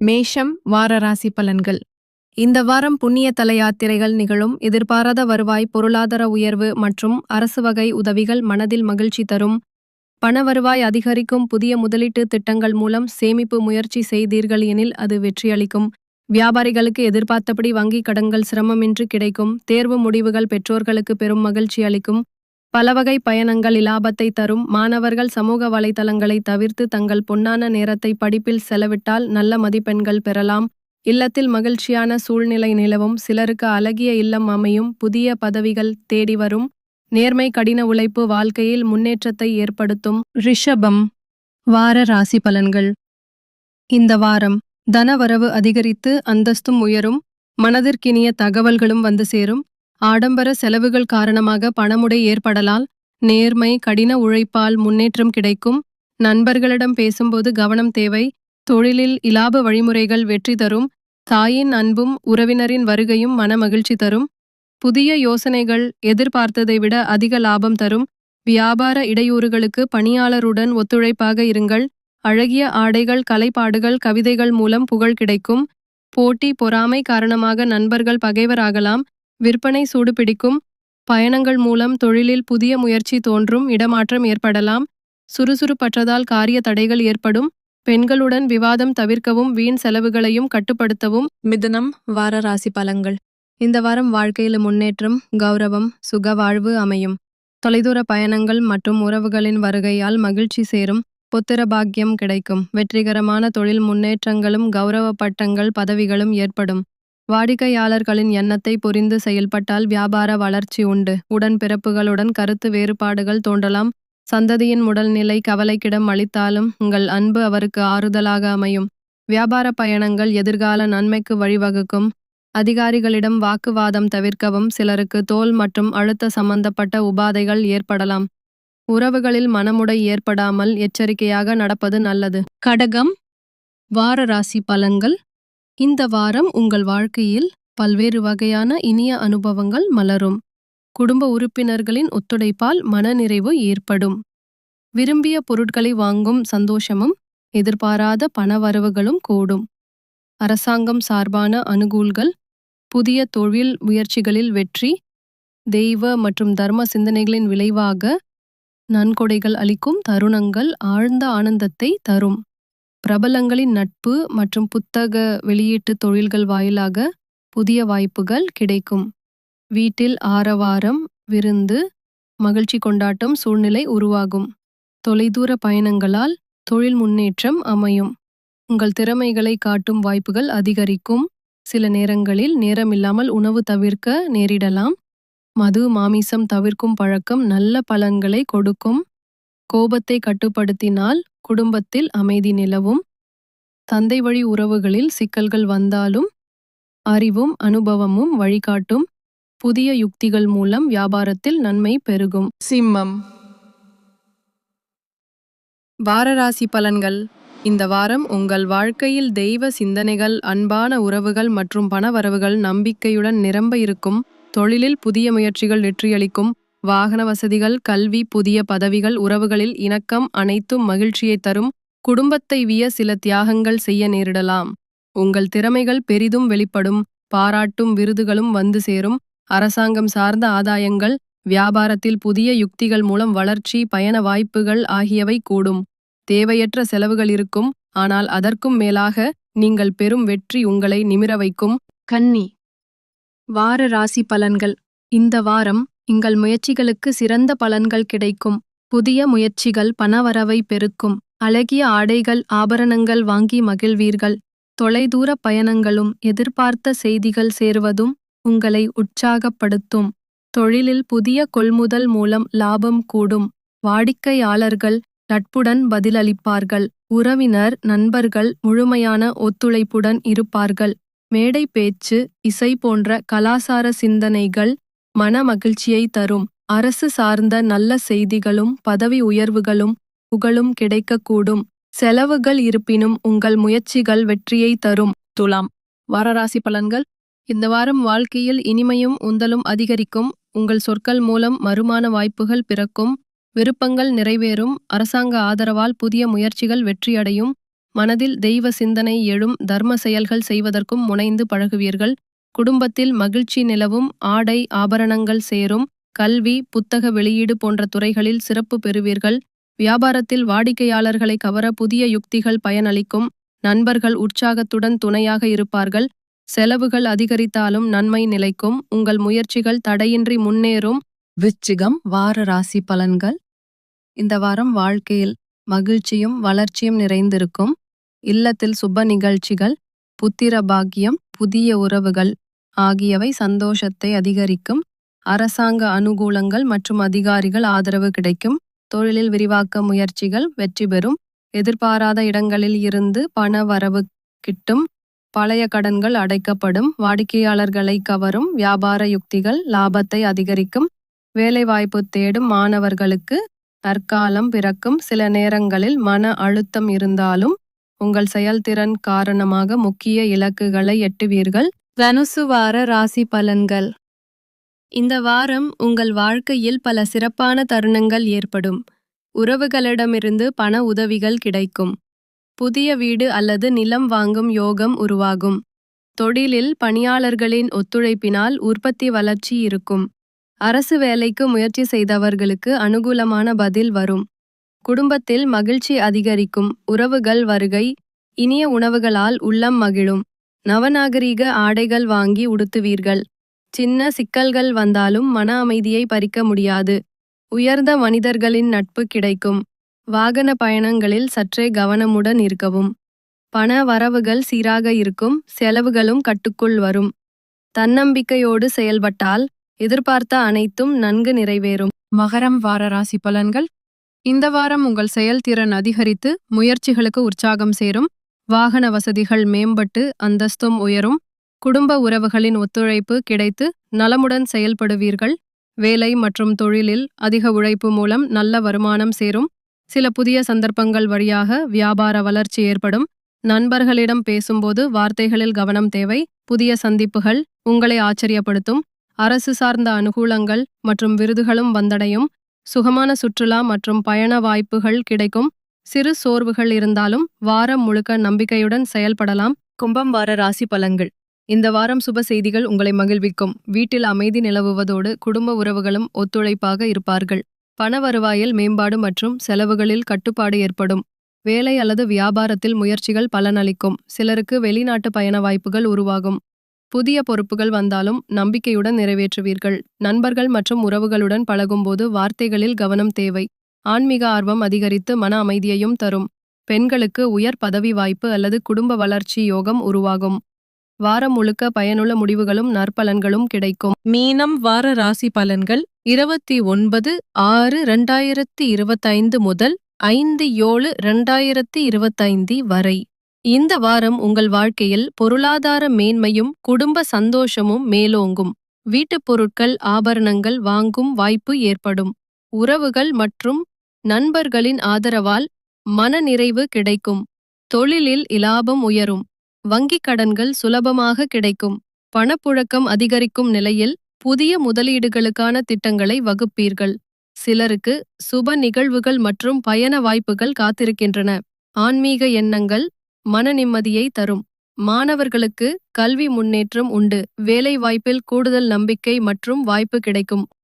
மேஷம் வார ராசி பலன்கள். இந்த வாரம் புண்ணிய தல யாத்திரைகள் நிகழும். எதிர்பாராத வருவாய் பொருளாதார உயர்வு மற்றும் அரசு வகை உதவிகள் மனதில் மகிழ்ச்சி தரும். பண வருவாய் அதிகரிக்கும். புதிய முதலீட்டு திட்டங்கள் மூலம் சேமிப்பு முயற்சி செய்தீர்கள் எனில் அது வெற்றியளிக்கும். வியாபாரிகளுக்கு எதிர்பார்த்தபடி வங்கிக் கடன்கள் சிரமமின்றி கிடைக்கும். தேர்வு முடிவுகள் பெற்றோர்களுக்கு பெரும் மகிழ்ச்சி அளிக்கும். பல வகை பயணங்கள் இலாபத்தை தரும். மாணவர்கள் சமூக வலைதளங்களை தவிர்த்து தங்கள் பொன்னான நேரத்தை படிப்பில் செலவிட்டால் நல்ல மதிப்பெண்கள் பெறலாம். இல்லத்தில் மகிழ்ச்சியான சூழ்நிலை நிலவும். சிலருக்கு அழகிய இல்லம் அமையும். புதிய பதவிகள் தேடி வரும். நேர்மை கடின உழைப்பு வாழ்க்கையில் முன்னேற்றத்தை ஏற்படுத்தும். ரிஷபம். வார ராசி பலன்கள். இந்த வாரம் தனவரவு அதிகரித்து அந்தஸ்தும் உயரும். மனதிற்கினிய தகவல்களும் வந்து சேரும். ஆடம்பர செலவுகள் காரணமாக பணமுடை ஏற்படலால் நேர்மை கடின உழைப்பால் முன்னேற்றம் கிடைக்கும். நண்பர்களிடம் பேசும்போது கவனம் தேவை. தொழிலில் இலாப வழிமுறைகள் வெற்றி தரும். தாயின் அன்பும் உறவினரின் வருகையும் மன மகிழ்ச்சி தரும். புதிய யோசனைகள் எதிர்பார்த்ததை விட அதிக லாபம் தரும். வியாபார இடையூறுகளுக்கு பணியாளருடன் ஒத்துழைப்பாக இருங்கள். அழகிய ஆடைகள் கலைப்பாடுகள் கவிதைகள் மூலம் புகழ் கிடைக்கும். போட்டி பொறாமை காரணமாக நண்பர்கள் பகைவராகலாம். விற்பனை சூடுபிடிக்கும் பயணங்கள் மூலம் தொழிலில் புதிய முயற்சி தோன்றும் இடமாற்றம் ஏற்படலாம். சுறுசுறுப்பற்றதால் காரிய தடைகள் ஏற்படும். பெண்களுடன் விவாதம் தவிர்க்கவும் வீண் செலவுகளையும் கட்டுப்படுத்தவும். மிதுனம் வார ராசி பலங்கள் இந்த வாரம் வாழ்க்கையில முன்னேற்றம் கௌரவம் சுக வாழ்வு அமையும். தொலைதூர பயணங்கள் மற்றும் உறவுகளின் வருகையால் மகிழ்ச்சி சேரும். புத்திர பாக்கியம் கிடைக்கும். வெற்றிகரமான தொழில் முன்னேற்றங்களும் கௌரவ பட்டங்கள் பதவிகளும் ஏற்படும். வாடிக்கையாளர்களின் எண்ணத்தை புரிந்து செயல்பட்டால் வியாபார வளர்ச்சி உண்டு. உடன்பிறப்புகளுடன் கருத்து வேறுபாடுகள் தோன்றலாம். சந்ததியின் உடல்நிலை கவலைக்கிடம் அளித்தாலும் உங்கள் அன்பு அவருக்கு ஆறுதலாக அமையும். வியாபார பயணங்கள் எதிர்கால நன்மைக்கு வழிவகுக்கும். அதிகாரிகளிடம் வாக்குவாதம் தவிர்க்கவும் சிலருக்கு தோல் மற்றும் அழுத்த சம்பந்தப்பட்ட உபாதைகள் ஏற்படலாம். உறவுகளில் மனமுடை ஏற்படாமல் எச்சரிக்கையாக நடப்பது நல்லது. கடகம் வார ராசி பலன்கள். இந்த வாரம் உங்கள் வாழ்க்கையில் பல்வேறு வகையான இனிய அனுபவங்கள் மலரும். குடும்ப உறுப்பினர்களின் ஒத்துழைப்பால் மனநிறைவு ஏற்படும். விரும்பிய பொருட்களை வாங்கும் சந்தோஷமும் எதிர்பாராத பணவரவுகளும் கூடும். அரசாங்கம் சார்பான அனுகூல்கள் புதிய தொழில் முயற்சிகளில் வெற்றி தெய்வ மற்றும் தர்ம சிந்தனைகளின் விளைவாக நன்கொடைகள் அளிக்கும் தருணங்கள் ஆழ்ந்த ஆனந்தத்தை தரும். பிரபலங்களின் நட்பு மற்றும் புத்தக வெளியீட்டு தொழில்கள் வாயிலாக புதிய வாய்ப்புகள் கிடைக்கும். வீட்டில் ஆரவாரம் விருந்து மகிழ்ச்சி கொண்டாட்டம் சூழ்நிலை உருவாகும். தொலைதூர பயணங்களால் தொழில் முன்னேற்றம் அமையும். உங்கள் திறமைகளை காட்டும் வாய்ப்புகள் அதிகரிக்கும். சில நேரங்களில் நேரமில்லாமல் உணவு தவிர்க்க நேரிடலாம். மது மாமிசம் தவிர்க்கும் பழக்கம் நல்ல பலன்களை கொடுக்கும். கோபத்தை கட்டுப்படுத்தினால் குடும்பத்தில் அமைதி நிலவும். தந்தை வழி உறவுகளில் சிக்கல்கள் வந்தாலும் அறிவும் அனுபவமும் வழிகாட்டும். புதிய யுக்திகள் மூலம் வியாபாரத்தில் நன்மை பெருகும். சிம்மம். வாரராசி பலன்கள். இந்த வாரம் உங்கள் வாழ்க்கையில் தெய்வ சிந்தனைகள் அன்பான உறவுகள் மற்றும் பணவரவுகள் நம்பிக்கையுடன் நிரம்ப இருக்கும். தொழிலில் புதிய முயற்சிகள் வெற்றியளிக்கும். வாகன வசதிகள் கல்வி புதிய பதவிகள் உறவுகளில் இணக்கம் அனைத்தும் மகிழ்ச்சியை தரும். குடும்பத்தை விய சில தியாகங்கள் செய்ய நேரிடலாம். உங்கள் திறமைகள் பெரிதும் வெளிப்படும். பாராட்டும் விருதுகளும் வந்து சேரும். அரசாங்கம் சார்ந்த ஆதாயங்கள் வியாபாரத்தில் புதிய யுக்திகள் மூலம் வளர்ச்சி பயண வாய்ப்புகள் ஆகியவை கூடும். தேவையற்ற செலவுகள் இருக்கும். ஆனால் அதற்கும் மேலாக நீங்கள் பெரும் வெற்றி உங்களை நிமிர வைக்கும். கன்னி. வார ராசி பலன்கள். இந்த வாரம் எங்கள் முயற்சிகளுக்கு சிறந்த பலன்கள் கிடைக்கும். புதிய முயற்சிகள் பணவரவை பெருக்கும். அழகிய ஆடைகள் ஆபரணங்கள் வாங்கி மகிழ்வீர்கள். தொலைதூர பயணங்களும் எதிர்பார்த்த செய்திகள் சேருவதும் உங்களை உற்சாகப்படுத்தும். தொழிலில் புதிய கொள்முதல் மூலம் லாபம் கூடும். வாடிக்கையாளர்கள் நட்புடன் பதிலளிப்பார்கள். உறவினர் நண்பர்கள் முழுமையான ஒத்துழைப்புடன் இருப்பார்கள். மேடை பேச்சு இசை போன்ற கலாசார சிந்தனைகள் மன மகிழ்ச்சியை தரும். அரசு சார்ந்த நல்ல செய்திகளும் பதவி உயர்வுகளும் புகழும் கிடைக்கக்கூடும். செலவுகள் இருப்பினும் உங்கள் முயற்சிகள் வெற்றியை தரும். துலாம். வாரராசி பலன்கள். இந்த வாரம் வாழ்க்கையில் இனிமையும் உந்தலும் அதிகரிக்கும். உங்கள் சொற்கள் மூலம் மறுமான வாய்ப்புகள் பிறக்கும். விருப்பங்கள் நிறைவேறும். அரசாங்க ஆதரவால் புதிய முயற்சிகள் வெற்றியடையும். மனதில் தெய்வ சிந்தனை எழும். தர்ம செயல்கள் செய்வதற்கும் முனைந்து பழகுவீர்கள். குடும்பத்தில் மகிழ்ச்சி நிலவும் ஆடை ஆபரணங்கள் சேரும் கல்வி புத்தக வெளியீடு போன்ற துறைகளில் சிறப்பு பெறுவீர்கள். வியாபாரத்தில் வாடிக்கையாளர்களை கவர புதிய யுக்திகள் பயனளிக்கும். நண்பர்கள் உற்சாகத்துடன் துணையாக இருப்பார்கள். செலவுகள் அதிகரித்தாலும் நன்மை நிலைக்கும். உங்கள் முயற்சிகள் தடையின்றி முன்னேறும். விச்சிகம் வார ராசி பலன்கள். இந்த வாரம் வாழ்க்கையில் மகிழ்ச்சியும் வளர்ச்சியும் நிறைந்திருக்கும். இல்லத்தில் சுப நிகழ்ச்சிகள் புத்திர பாக்கியம் புதிய உறவுகள். ஆகியவை சந்தோஷத்தை அதிகரிக்கும். அரசாங்க அனுகூலங்கள் மற்றும் அதிகாரிகள் ஆதரவு கிடைக்கும். தொழிலில் விரிவாக்க முயற்சிகள் வெற்றி பெறும். எதிர்பாராத இடங்களில் இருந்து பண வரவு கிட்டும். பழைய கடன்கள் அடைக்கப்படும். வாடிக்கையாளர்களை கவரும். வியாபார யுக்திகள் லாபத்தை அதிகரிக்கும். வேலைவாய்ப்பு தேடும் மாணவர்களுக்கு தற்காலம் பிறக்கும். சில நேரங்களில் மன அழுத்தம் இருந்தாலும் உங்கள் செயல்திறன் காரணமாக முக்கிய இலக்குகளை எட்டுவீர்கள். தனுசு வார ராசி பலன்கள். இந்த வாரம் உங்கள் வாழ்க்கையில் பல சிறப்பான தருணங்கள் ஏற்படும். உறவுகளிடமிருந்து பண உதவிகள் கிடைக்கும். புதிய வீடு அல்லது நிலம் வாங்கும் யோகம் உருவாகும். தொழிலில் பணியாளர்களின் ஒத்துழைப்பினால் உற்பத்தி வளர்ச்சி இருக்கும். அரசு வேலைக்கு முயற்சி செய்தவர்களுக்கு அனுகூலமான பதில் வரும். குடும்பத்தில் மகிழ்ச்சி அதிகரிக்கும். உறவுகள் வருகை இனிய உணவுகளால் உள்ளம் மகிழும். நவநாகரீக ஆடைகள் வாங்கி உடுத்துவீர்கள். சின்ன சிக்கல்கள் வந்தாலும் மன அமைதியை பறிக்க முடியாது. உயர்ந்த மனிதர்களின் நட்பு கிடைக்கும். வாகன பயணங்களில் சற்றே கவனமுடன் இருக்கவும். பண வரவுகள் சீராக இருக்கும். செலவுகளும் கட்டுக்குள் வரும். தன்னம்பிக்கையோடு செயல்பட்டால் எதிர்பார்த்த அனைத்தும் நன்கு நிறைவேறும். மகரம் வார ராசி பலன்கள். இந்த வாரம் உங்கள் செயல்திறன் அதிகரித்து முயற்சிகளுக்கு உற்சாகம் சேரும். வாகன வசதிகள் மேம்பட்டு அந்தஸ்தும் உயரும் குடும்ப உறவுகளின் ஒத்துழைப்பு கிடைத்து நலமுடன் செயல்படுவீர்கள். வேலை மற்றும் தொழிலில் அதிக உழைப்பு மூலம் நல்ல வருமானம் சேரும். சில புதிய சந்தர்ப்பங்கள் வழியாக வியாபார வளர்ச்சி ஏற்படும். நண்பர்களிடம் பேசும்போது வார்த்தைகளில் கவனம் தேவை. புதிய சந்திப்புகள் உங்களை ஆச்சரியப்படுத்தும். அரசு சார்ந்த அனுகூலங்கள் மற்றும் விருதுகளும் வந்தடையும். சுகமான சுற்றுலா மற்றும் பயண வாய்ப்புகள் கிடைக்கும். சிறு சோர்வுகள் இருந்தாலும் வாரம் முழுக்க நம்பிக்கையுடன் செயல்படலாம். கும்பம் வார ராசி பலன்கள். இந்த வாரம் சுப செய்திகள் உங்களை மகிழ்விக்கும். வீட்டில் அமைதி நிலவுவதோடு குடும்ப உறவுகளும் ஒத்துழைப்பாக இருப்பார்கள். பண வருவாயில் மேம்பாடு மற்றும் செலவுகளில் கட்டுப்பாடு ஏற்படும். வேலை அல்லது வியாபாரத்தில் முயற்சிகள் பலனளிக்கும். சிலருக்கு வெளிநாட்டு பயண வாய்ப்புகள் உருவாகும். புதிய பொறுப்புகள் வந்தாலும் நம்பிக்கையுடன் நிறைவேற்றுவீர்கள். நண்பர்கள் மற்றும் உறவுகளுடன் பழகும்போது வார்த்தைகளில் கவனம் தேவை. ஆன்மீக ஆர்வம் அதிகரித்து மன அமைதியையும் தரும். பெண்களுக்கு உயர் பதவி வாய்ப்பு அல்லது குடும்ப வளர்ச்சி யோகம் உருவாகும். வாரம் முழுக்க பயனுள்ள முடிவுகளும் நற்பலன்களும் கிடைக்கும். மீனம் வார ராசி பலன்கள் இருபத்தி ஒன்பது ஆறு ரெண்டாயிரத்தி இருபத்தைந்து முதல் ஐந்து ஏழு இரண்டாயிரத்தி இருபத்தைந்து வரை. இந்த வாரம் உங்கள் வாழ்க்கையில் பொருளாதார மேன்மையும் குடும்ப சந்தோஷமும் மேலோங்கும். வீட்டுப் பொருட்கள் ஆபரணங்கள் வாங்கும் வாய்ப்பு ஏற்படும். உறவுகள் மற்றும் நண்பர்களின் ஆதரவால் மனநிறைவு கிடைக்கும். தொழிலில் இலாபம் உயரும். வங்கிக் கடன்கள் சுலபமாக கிடைக்கும். பணப்புழக்கம் அதிகரிக்கும் நிலையில் புதிய முதலீடுகளுக்கான திட்டங்களை வகுப்பீர்கள். சிலருக்கு சுப நிகழ்வுகள் மற்றும் பயண வாய்ப்புகள் காத்திருக்கின்றன. ஆன்மீக எண்ணங்கள் மன நிம்மதியை தரும். மாணவர்களுக்கு கல்வி முன்னேற்றம் உண்டு. வேலை வாய்ப்பில் கூடுதல் நம்பிக்கை மற்றும் வாய்ப்பு கிடைக்கும்.